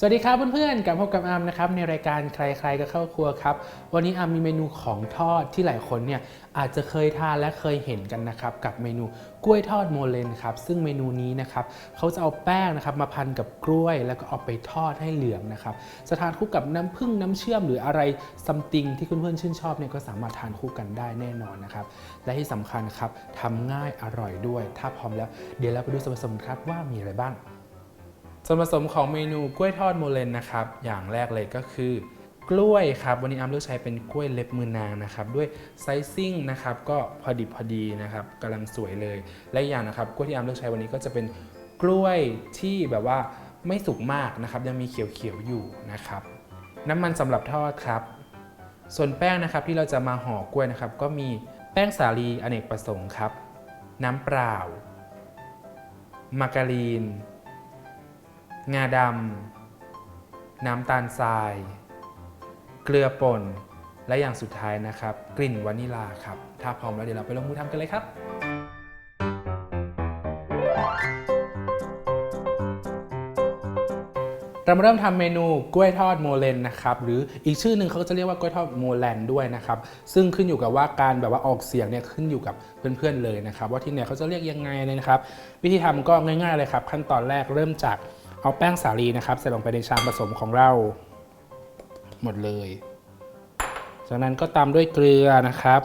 สวัสดีครับเพื่อนๆกลับพบกับอามนะครับในรายการใคร ๆ ก็เข้าครัวครับ วันนี้อามมีเมนูของทอดที่หลายคนเนี่ยอาจจะเคยทานและเคยเห็นกันนะครับกับเมนูกล้วยทอดโมเลนครับซึ่งเมนูนี้นะครับเขาจะเอาแป้งนะครับมาพันกับกล้วย แล้วก็เอาไปทอดให้เหลืองนะครับจะทานคู่กับน้ำผึ้งน้ำเชื่อมหรืออะไรซัมติงที่เพื่อนๆชื่นชอบเนี่ยก็สามารถทานคู่กันได้แน่นอนนะครับและที่สำคัญครับทำง่ายอร่อยด้วย ถ้าพร้อมแล้ว เดี๋ยวเราไปดูส่วนผสมครับว่ามีอะไรบ้าง ส่วนผสมของเมนูกล้วยทอดโมเลนนะครับ อย่างแรกเลยก็คือกล้วยครับ วันนี้อาร์มเลือกใช้เป็นกล้วยเล็บมือนางนะครับ ด้วยไซซิ่งนะครับก็พอดิบพอดีนะครับกำลังสวยเลย และอีกอย่างนะครับกล้วยที่อาร์มเลือกใช้วันนี้ก็จะเป็นกล้วยที่แบบว่าไม่สุกมากนะครับ ยังมีเขียวๆอยู่นะครับ น้ำมันสำหรับทอดครับ ส่วนแป้งนะครับที่เราจะมาห่อกล้วยนะครับ ก็มีแป้งสาลีอเนกประสงค์ครับ น้ำเปล่า มาการีน งาดำ น้ำตาลทราย เกลือป่น และอย่างสุดท้ายนะครับ กลิ่นวานิลาครับ ถ้าพร้อมแล้วเดี๋ยวเราไปลงมือทำกันเลยครับเรามาเริ่มทำเมนูกล้วยทอดโมเลนนะครับหรืออีกชื่อหนึ่งเขาก็จะเรียกว่ากล้วยทอดโมแลนด้วยนะครับซึ่งขึ้นอยู่กับว่าการแบบว่าออกเสียงเนี่ยขึ้นอยู่กับเพื่อนๆเลยนะครับ ว่าที่เนี่ยเขาจะเรียกยังไงนะครับ วิธีทำก็ง่ายๆเลยครับ ขั้นตอนแรกเริ่มจาก เอาแป้งสาลีนะครับ ใส่ลงไปในชามผสมของเรา หมดเลย จากนั้นก็ตามด้วยเกลือนะครับ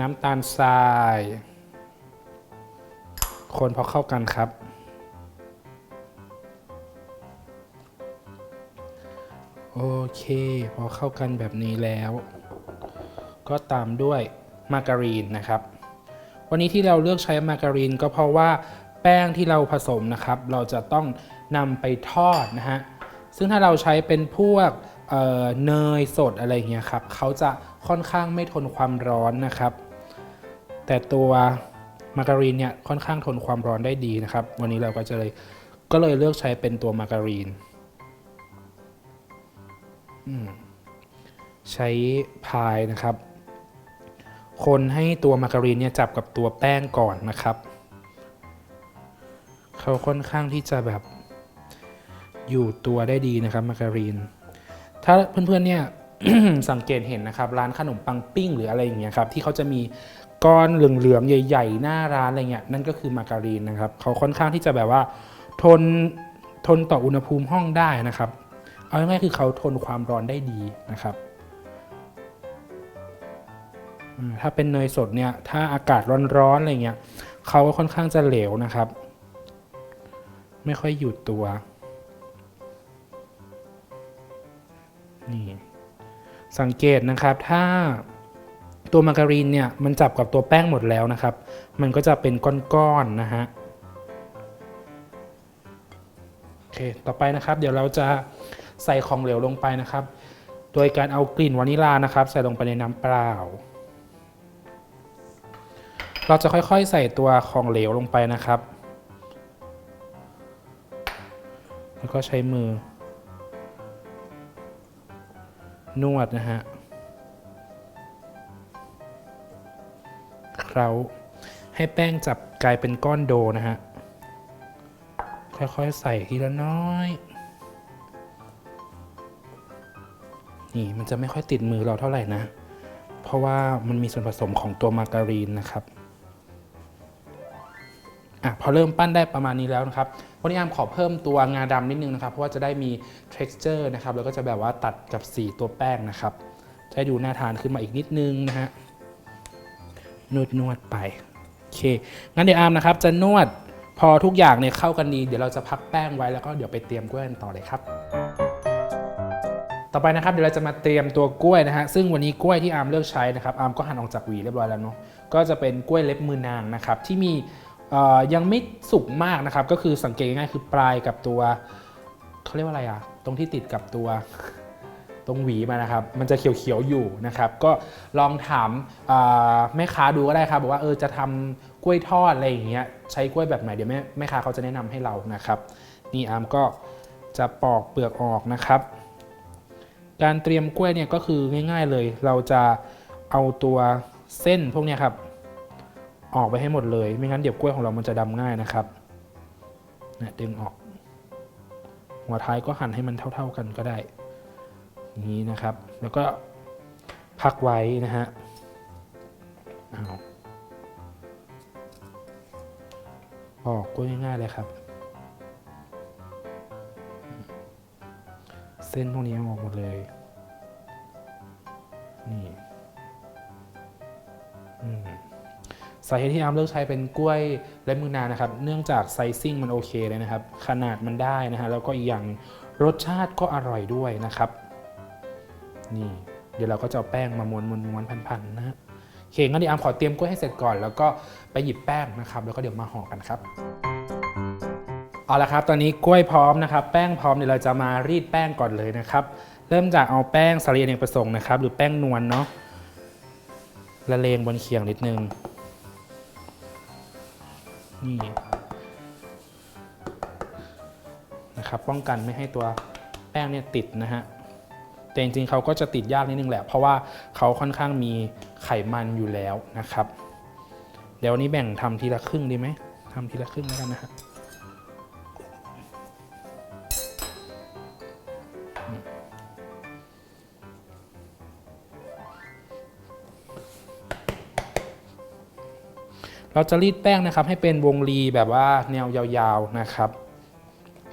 น้ำตาลทราย คนพอเข้ากันครับ โอเค พอเข้ากันแบบนี้แล้ว ก็ตามด้วยมาการีนนะครับ วันนี้ที่เราเลือกใช้มาการีนก็เพราะว่า แป้งที่เราผสมนะครับ เราจะต้องนำไปทอดนะฮะ ซึ่งถ้าเราใช้เป็นพวกเเนยสดอะไรเงี้ยครับเขาจะค่อนข้างไม่ทนความร้อนนะครับ แต่ตัวมาการีนเนี่ยค่อนข้างทนความร้อนได้ดีนะครับ วันนี้เราก็จะเลยก็เลยเลือกใช้เป็นตัวมาการีนใช้พายนะครับ คนให้ตัวมาการีนเนี่ยจับกับตัวแป้งก่อนนะครับ เขาค่อนข้างที่จะแบบอยู่ตัวได้ดีนะครับมาการีน ถ้าเพื่อนๆเนี่ยสังเกตเห็นนะครับ ร้านขนมปังปิ้งหรืออะไรอย่างเงี้ยครับที่เขาจะมีก้อนเหลืองๆใหญ่ ๆ หน้าร้านอะไรเงี้ยนั่นก็คือมาการีนนะครับเขาค่อนข้างที่จะแบบว่าทนทนต่ออุณหภูมิห้องได้นะครับ เอาง่ายๆคือเขาทนความร้อนได้ดีนะครับถ้าเป็นเนยสดเนี่ยถ้าอากาศร้อนๆอะไรเงี้ยเขาก็ค่อนข้างจะเหลวนะครับ ไม่ค่อยอยู่ตัว นี่สังเกตนะครับถ้าตัวมาการีนเนี่ยมันจับกับตัวแป้งหมดแล้วนะครับ มันก็จะเป็นก้อนๆนะฮะโอเคต่อไปนะครับเดี๋ยวเราจะใส่ของเหลวลงไปนะครับ โดยการเอากลิ่นวานิลานะครับ ใส่ลงไปในน้ำเปล่า เราจะค่อยๆใส่ตัวของเหลวลงไปนะครับ ก็ใช้มือ นวดนะฮะเคล้าให้แป้งจับกลายเป็นก้อนโดนะฮะ ค่อยๆ ใส่ทีละน้อย นี่มันจะไม่ค่อยติดมือเราเท่าไหร่นะ เพราะว่ามันมีส่วนผสมของตัวมาการีนนะครับ อะพอเริ่มปั้นได้ประมาณนี้แล้วนะครับวันนี้อามขอเพิ่มตัวงาดำนิดนึงนะครับ เพราะว่าจะได้มี texture นะครับ แล้วก็จะแบบว่าตัดกับสีตัวแป้งนะครับ จะดูน่าทานขึ้นมาอีกนิดนึงนะฮะนวดนวดๆไปโอเคงั้นเดี๋ยวอามนะครับจะนวดพอทุกอย่างเนี่ยเข้ากันดี เดี๋ยวเราจะพักแป้งไว้แล้วก็เดี๋ยวไปเตรียมกล้วยกันต่อเลยครับ ต่อไปนะครับเดี๋ยวเราจะมาเตรียมตัวกล้วยนะฮะซึ่งวันนี้กล้วยที่อาร์มเลือกใช้นะครับอาร์มก็หั่นออกจากหวีเรียบร้อยแล้วเนาะก็จะเป็นกล้วยเล็บมือนางนะครับที่มี ยังไม่สุกมากนะครับ ก็คือสังเกตง่ายคือปลายกับตัวเขาเรียกว่าอะไรอะตรงที่ติดกับตัวตรงหวีมานะครับ มันจะเขียวๆอยู่นะครับ ก็ลองถามาแม่ค้าดูก็ได้ครับบอกว่าเออจะทำกล้วยทอดอะไรอย่างเงี้ยใช้กล้วยแบบไหนเดี๋ยวแม่แม่ค้าเขาจะแนะนำให้เรานะครับ นี่อาร์มก็จะปอกเปลือกออกนะครับ การเตรียมกล้วยเนี่ยก็คือง่าย ๆเลย เราจะเอาตัวเส้นพวกนี้ครับ ออกไปให้หมดเลย ไม่งั้นเดี๋ยวกล้วยของเรามันจะดำง่ายนะครับนะดึงออก หัวท้ายก็หั่นให้มันเท่า ๆกันก็ได้นี้นะครับ แล้วก็พักไว้นะฮะเอาปอกก็ง่ายๆเลยครับ เส้นพวกนี้ออกหมดเลย นี่ อืม สาเหตุที่อาร์มเลือกใช้เป็นกล้วยและมือนางนะครับ เนื่องจากไซซิ่งมันโอเคเลยนะครับ ขนาดมันได้นะฮะแล้วก็อีกอย่างรสชาติก็อร่อยด้วยนะครับ นี่ เดี๋ยวเราก็จะเอาแป้งมาม้วนม้วนม้วนพันๆนะฮะโอเคงั้นเดี๋ยวอาร์มขอเตรียมกล้วยให้เสร็จก่อน แล้วก็ไปหยิบแป้งนะครับ แล้วก็เดี๋ยวมาห่อกันครับเอาละครับ ตอนนี้กล้วยพร้อมนะครับ แป้งพร้อมเดี๋ยวเราจะมารีดแป้งก่อนเลยนะครับ เริ่มจากเอาแป้งสาลีอเนกประสงค์นะครับ หรือแป้งนวลเนาะละเลงบนเขียงนิดนึง นี่นะครับป้องกันไม่ให้ตัวแป้งเนี่ยติดนะฮะแต่จริงๆเขาก็จะติดยากนิดนึงแหละ เพราะว่าเขาค่อนข้างมีไขมันอยู่แล้วนะครับ เดี๋ยววันนี้แบ่งทำทีละครึ่งดีไหมทำทีละครึ่งแล้วกันนะฮะ เราจะรีดแป้งนะครับให้เป็นวงรีแบบว่าแนวยาวๆนะครับ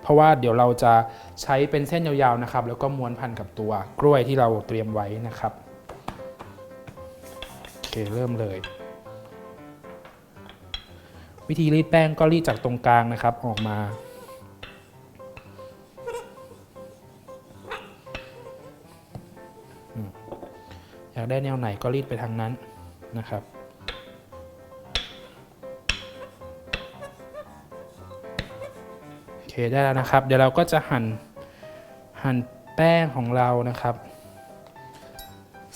เพราะว่าเดี๋ยวเราจะใช้เป็นเส้นยาวๆนะครับ แล้วก็ม้วนพันกับตัวกล้วยที่เราเตรียมไว้นะครับโอเคเริ่มเลย วิธีรีดแป้งก็รีดจากตรงกลางนะครับออกมาอยากได้แนวไหนก็รีดไปทางนั้นนะครับ เคได้แล้วนะครับ เดี๋ยวเราก็จะหั่นหั่นแป้งของเรานะครับ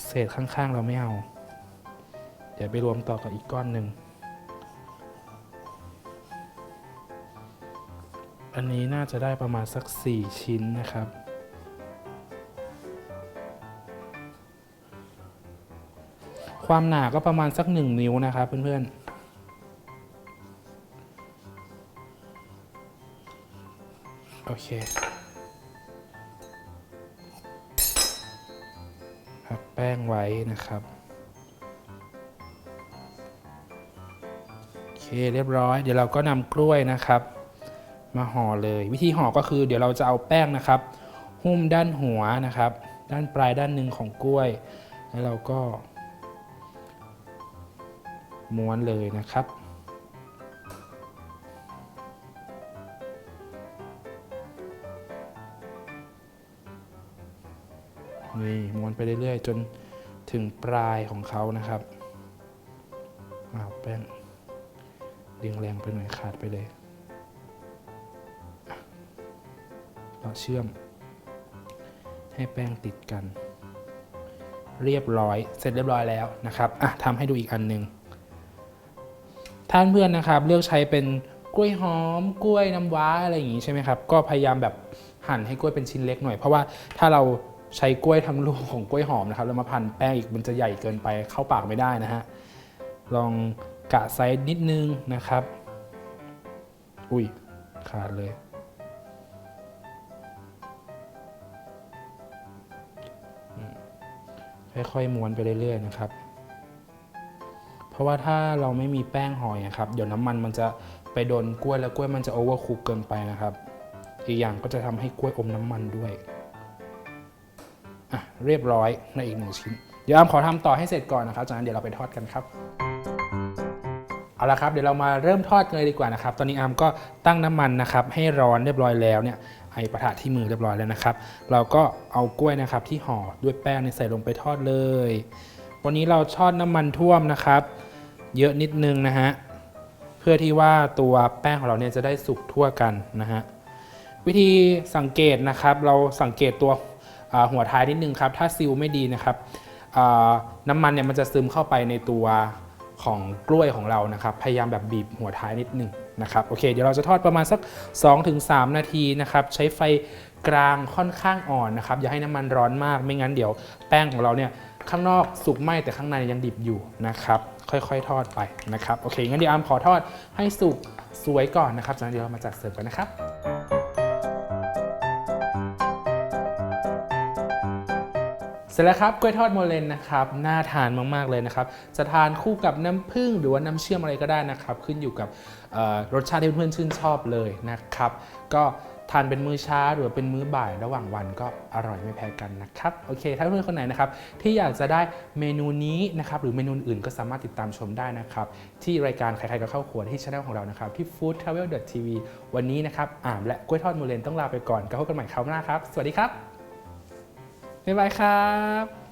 เศษข้างๆเราไม่เอา เดี๋ยวไปรวมต่อกับอีกก้อนหนึ่งอันนี้น่าจะได้ประมาณสัก 4 ชิ้นนะครับ ความหนาก็ประมาณสัก 1 นิ้วนะครับเพื่อนๆ โอเค พักแป้งไว้นะครับ โอเคเรียบร้อย เดี๋ยวเราก็นำกล้วยนะครับ มาห่อเลย วิธีห่อก็คือ เดี๋ยวเราจะเอาแป้งนะครับ หุ้มด้านหัวนะครับ ด้านปลายด้านหนึ่งของกล้วย แล้วเราก็ ม้วนเลยนะครับ นี่ม้วนไปเรื่อยๆ จนถึงปลายของเขานะครับอ้าวแป้งดึงแรงไปหน่อยขาดไปเลยเราเชื่อม ให้แป้งติดกัน เรียบร้อยเสร็จเรียบร้อยแล้วนะครับอะทำให้ดูอีกอันหนึ่งท่านเพื่อนนะครับ เลือกใช้เป็นกล้วยหอมกล้วยน้ำว้าอะไรอย่างงี้ใช่ไหมครับ ก็พยายามแบบหั่นให้กล้วยเป็นชิ้นเล็กหน่อย เพราะว่าถ้าเรา ใช้กล้วยทำลูกของกล้วยหอมนะครับแล้วมาพันแป้งอีกมันจะใหญ่เกินไปเข้าปากไม่ได้นะฮะลองกะไซส์นิดนึงนะครับ อุ้ยขาดเลย ค่อยๆม้วนไปเรื่อยๆนะครับ เพราะว่าถ้าเราไม่มีแป้งหอยอะครับ เดี๋ยวน้ำมันมันจะไปโดนกล้วยแล้วกล้วยมันจะโอเวอร์คุกเกินไปนะครับ อีกอย่างก็จะทำให้กล้วยอมน้ำมันด้วย อะเรียบร้อยในอีกหนึ่งชิ้น เดี๋ยวอามขอทำต่อให้เสร็จก่อนนะครับ จากนั้นเดี๋ยวเราไปทอดกันครับ เอาละครับ เดี๋ยวเรามาเริ่มทอดกันเลยดีกว่านะครับ ตอนนี้อามก็ตั้งน้ำมันนะครับ ให้ร้อนเรียบร้อยแล้วเนี่ยไอประทะที่มือเรียบร้อยแล้วนะครับ เราก็เอากล้วยนะครับที่ห่อด้วยแป้งใส่ลงไปทอดเลย วันนี้เราทอดน้ำมันท่วมนะครับ เยอะนิดนึงนะฮะ เพื่อที่ว่าตัวแป้งของเราเนี่ยจะได้สุกทั่วกันนะฮะ วิธีสังเกตนะครับ เราสังเกตตัว หัวท้ายนิดนึงครับ ถ้าซีลไม่ดีนะครับน้ำมันเนี่ยมันจะซึมเข้าไปในตัวของกล้วยของเรานะครับ พยายามแบบบีบหัวท้ายนิดนึงนะครับโอเคเดี๋ยวเราจะทอดประมาณสัก 2-3 นาทีนะครับ ใช้ไฟกลางค่อนข้างอ่อนนะครับ อย่าให้น้ำมันร้อนมากไม่งั้นเดี๋ยวแป้งของเราเนี่ยข้างนอกสุกไหมแต่ข้างในยังดิบอยู่นะครับ ค่อยๆ ทอดไปนะครับโอเคงั้นเดี๋ยวอามขอทอดให้สุกสวยก่อนนะครับจากนั้นเดี๋ยวเรามาจัดเสิร์ฟกันนะครับ สร็จแล้วครับกล้วยทอดโมเลนนะครับน่าทานมากๆเลยนะครับจะทานคู่กับน้ำผึ้งหรือว่าน้ำเชื่อมอะไรก็ได้นะครับ ขึ้นอยู่กับรสชาติที่เพื่อนๆชื่นชอบเลยนะครับ ก็ทานเป็นมื้อเช้าหรือว่าเป็นมื้อบ่ายระหว่างวันก็อร่อยไม่แพ้กันนะครับโอเค ถ้าเพื่อนๆคนไหนนะครับที่อยากจะได้เมนูนี้นะครับหรือเมนูอื่นก็สามารถติดตามชมได้นะครับ ที่รายการใครๆก็เข้าครัวที่ช่องของเรานะครับ ที่ food travel tv วันนี้นะครับอ่ามและกล้วยทอดโมเลนต้องลาไปก่อนก็พบกันใหม่คราวหน้าครับ สวัสดีครับ บ๊ายบายครับ